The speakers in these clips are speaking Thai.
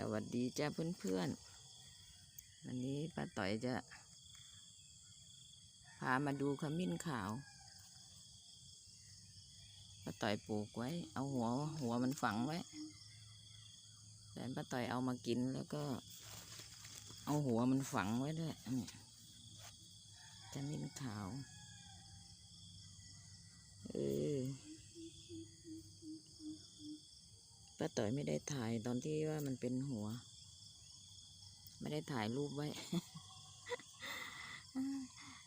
สวัสดีจ้าเพื่อนๆ วันนี้ป้าต่อยจะ พามาดูขมิ้นขาวป้าต่อยปลูกไว้ เอาหัวหัวมันฝังไว้แต่ป้าต่อยเอามากินแล้วก็ เอาหัวมันฝังไว้ด้วยขมิ้นขาวเออ ป้าต่อยไม่ได้ถ่ายตอนที่ว่ามันเป็นหัว ไม่ได้ถ่ายรูปไว้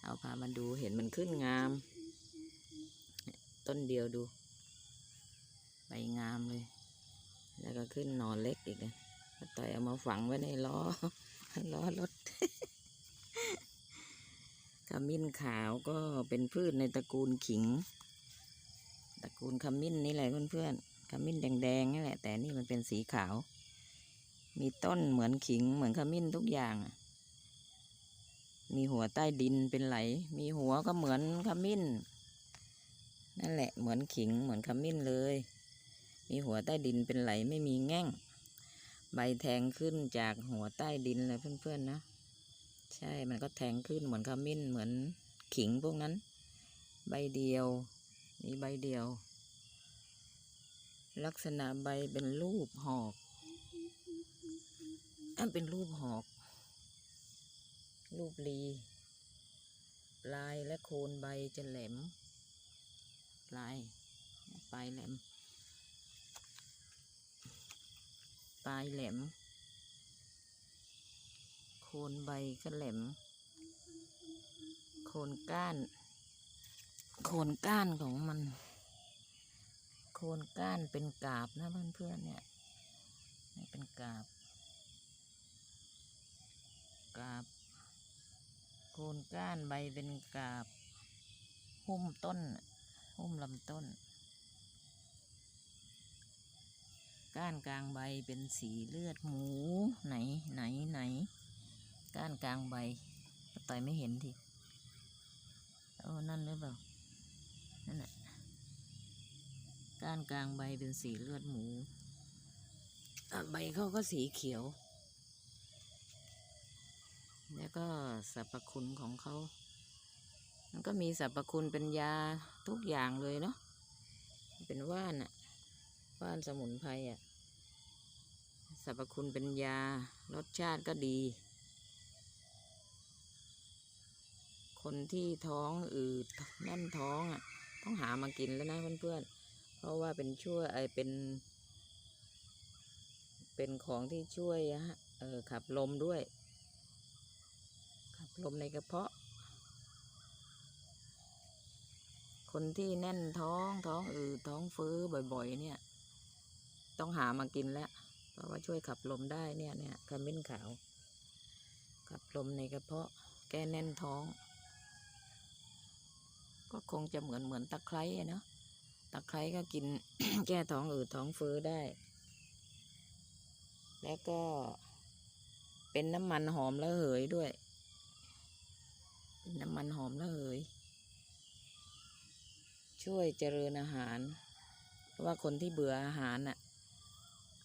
เอาพามาดูเห็นมันขึ้นงาม ต้นเดียวดู ใบงามเลย แล้วก็ขึ้นหนอนเล็กอีกนะป้าต่อยเอามาฝังไว้ในล้อ ล้อรถขมิ้นขาวก็เป็นพืชในตระกูลขิง ตระกูลขมิ้นนี่แหละเพื่อนๆ ขมิ้นแดงๆนี่แหละ แต่นี่มันเป็นสีขาว มีต้นเหมือนขิงเหมือนขมิ้นทุกอย่าง มีหัวใต้ดินเป็นไหล มีหัวก็เหมือนขมิ้น นั่นแหละเหมือนขิงเหมือนขมิ้นเลย มีหัวใต้ดินเป็นไหลไม่มีแง่ง ใบแทงขึ้นจากหัวใต้ดินเลยเพื่อนๆนะ ใช่ มันก็แทงขึ้นเหมือนขมิ้นเหมือนขิงพวกนั้น ใบเดียวมีใบเดียว ลักษณะใบเป็นรูปหอกอันเป็นรูปหอก รูปลีปลายและโคนใบจะแหลม ปลาย ปลายแหลม ปลายแหลม โคนใบก็แหลม โคนก้าน โคนก้านของมัน โคนก้านเป็นกาบนะเพื่อนๆเนี่ยนี่เป็นกาบ กาบ โคนก้านใบเป็นกาบ หุ้มต้น หุ้มลำต้น ก้านกลางใบเป็นสีเลือดหมูไหนไหนไหน ก้านกลางใบต่อยไม่เห็นทีโอ้นั่นหรือเปล่านั่นแหละ ก้านกลางใบเป็นสีเลือดหมูใบเขาก็สีเขียว แล้วก็สรรพคุณของเขา มันก็มีสรรพคุณเป็นยาทุกอย่างเลยเนาะ เป็นว่านอะว่านสมุนไพรอะสรรพคุณเป็นยา รสชาติก็ดี คนที่ท้องอืดแน่นท้องอะต้องหามากินแล้วนะเพื่อนๆ เพราะว่าเป็นช่วยไอเป็น เป็นของที่ช่วยฮะเออขับลมด้วย ขับลมในกระเพาะ คนที่แน่นท้องท้องอืดท้องเฟ้อบ่อยๆ เนี่ย ต้องหามากินแล้ว เพราะว่าช่วยขับลมได้เนี่ยเนี่ยขมิ้นขาว ขับลมในกระเพาะ แก้แน่นท้อง ก็คงจะเหมือนเหมือนตะไคร้เนาะะไคร้ก็กินแก้ท้องอืดท้องเฟ้อได้ แล้วก็เป็นน้ำมันหอมระเหยด้วย เป็นน้ำมันหอมระเหย ช่วยเจริญอาหารเพราะว่าคนที่เบื่ออาหารน่ะ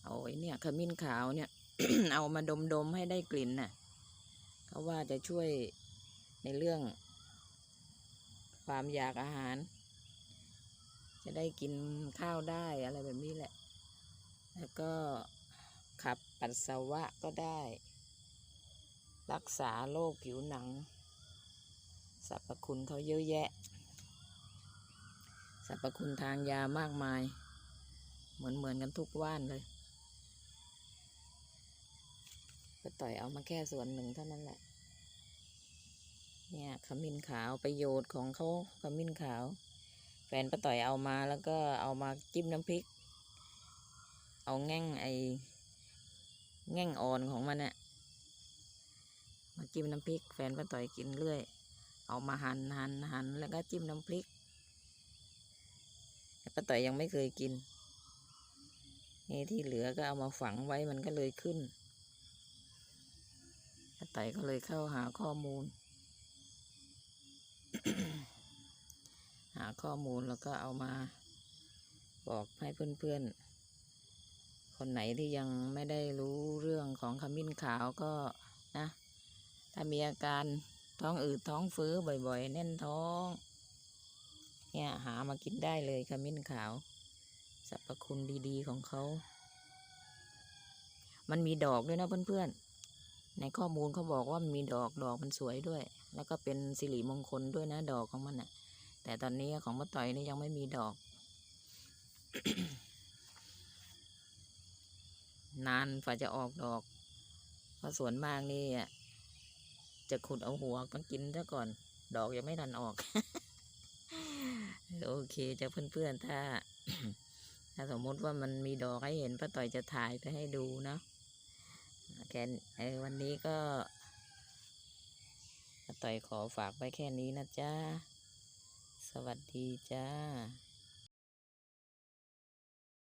เอาไอ้เนี่ยขมิ้นขาวเนี่ย เอามาดมดมๆให้ได้กลิ่นน่ะ เขาว่าจะช่วยในเรื่องความอยากอาหาร จะได้กินข้าวได้อะไรแบบนี้แหละ แล้วก็ขับปัสสาวะก็ได้ รักษาโรคผิวหนังสรรพคุณเขาเยอะแยะสรรพคุณทางยามากมาย เหมือนเหมือนกันทุกว่านเลยก็ต่อยเอามาแค่ส่วนหนึ่งเท่านั้นแหละ เนี่ยขมิ้นขาวประโยชน์ของเขาขมิ้นขาว ฟนป้าต่อยเอามาแล้วก็เอามาจิ้มน้ำพริก เอาแง่งไอแง่งอ่อนของมันเนี่ยมาจิ้มน้ำพริก แฟนป้าต่อยกินเรื่อย เอามาหันหันหันแล้วก็จิ้มน้ำพริกป้าต่อยยังไม่เคยกินนี่ที่เหลือก็เอามาฝังไว้มันก็เลยขึ้นป้าต่อยก็เลยเข้าหาข้อมูล หา ข้อมูลแล้วก็เอามาบอกให้เพื่อนๆ คนไหนที่ยังไม่ได้รู้เรื่องของขมิ้นขาวก็นะ ถ้ามีอาการท้องอืดท้องเฟ้อบ่อยๆ แน่นท้อง เนี่ยหามากินได้เลยขมิ้นขาวสรรพคุณดีๆของเขา มันมีดอกด้วยนะเพื่อนๆ ในข้อมูลเขาบอกว่ามันมีดอกดอกมันสวยด้วย แล้วก็เป็นสิริมงคลด้วยนะดอกของมันอะ แต่ตอนนี้ของมะต่อยนี่ยังไม่มีดอก นานฝ่าจะออกดอก เพราะส่วนมากนี่จะขุดเอาหัวมากินซะก่อน ดอกยังไม่ทันออก โอเคจะเพื่อนๆถ้า ถ้าสมมติว่ามันมีดอกให้เห็นป้าต่อยจะถ่ายไปให้ดูเนาะแค่นเออวันนี้ก็ป้าต่อยขอฝากไว้แค่นี้นะจ๊ะ วัสดีจ้า